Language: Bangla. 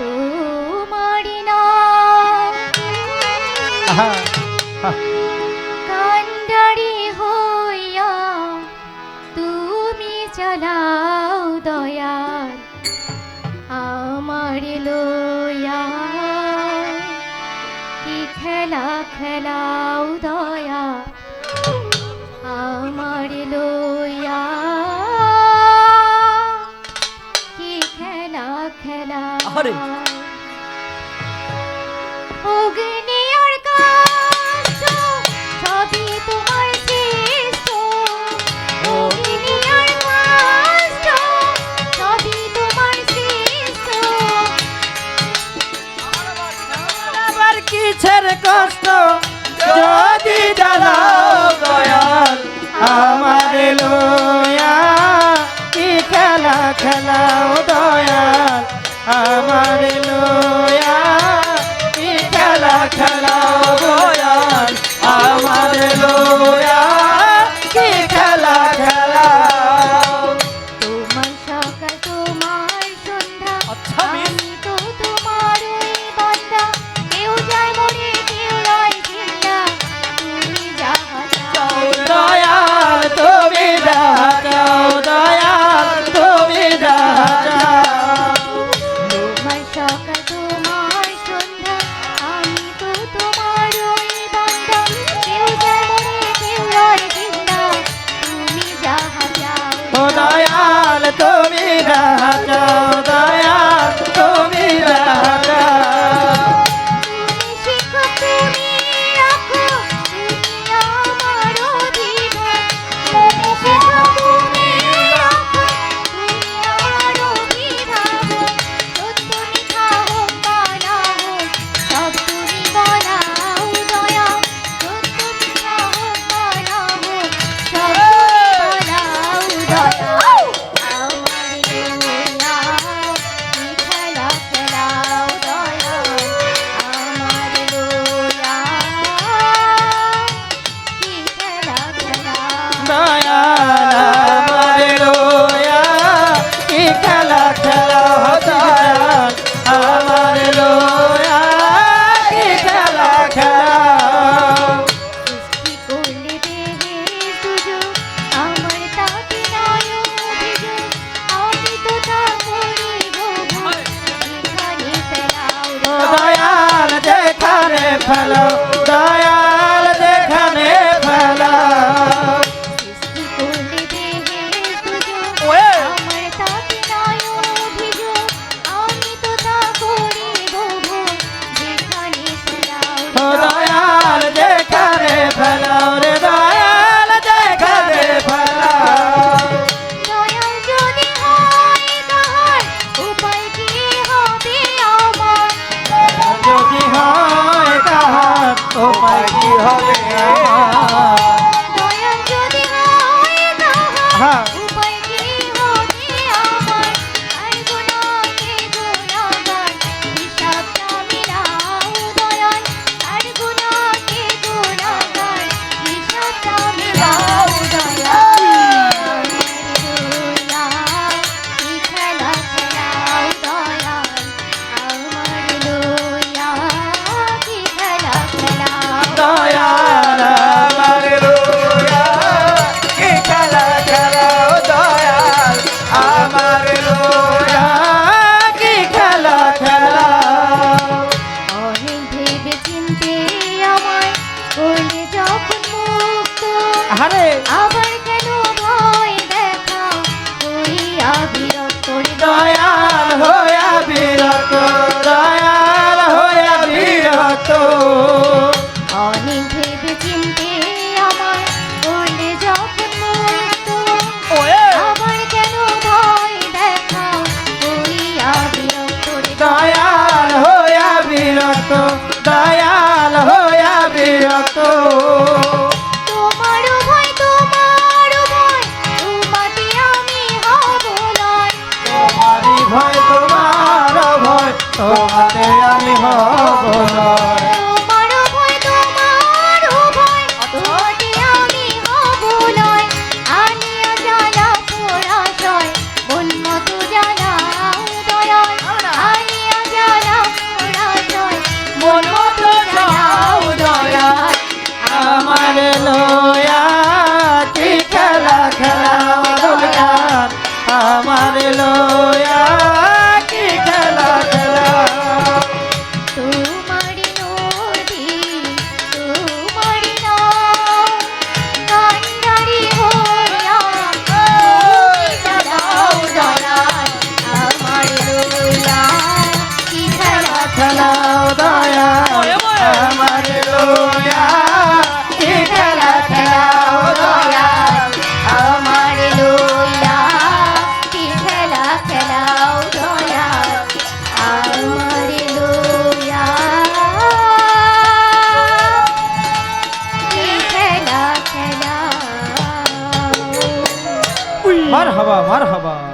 তোমারি না কান্ডারি হইয়া তুমি চালাও দয়াল আমার লইয়া কি খেলা খেলাও দয়া। খেলা। অগ্নি আর সবই তোমার কিছের কষ্ট? যদি আমার কি খেলা Come করে ফেলো দয়া কি হবে আমার আরে আবার 哦 মার হাবা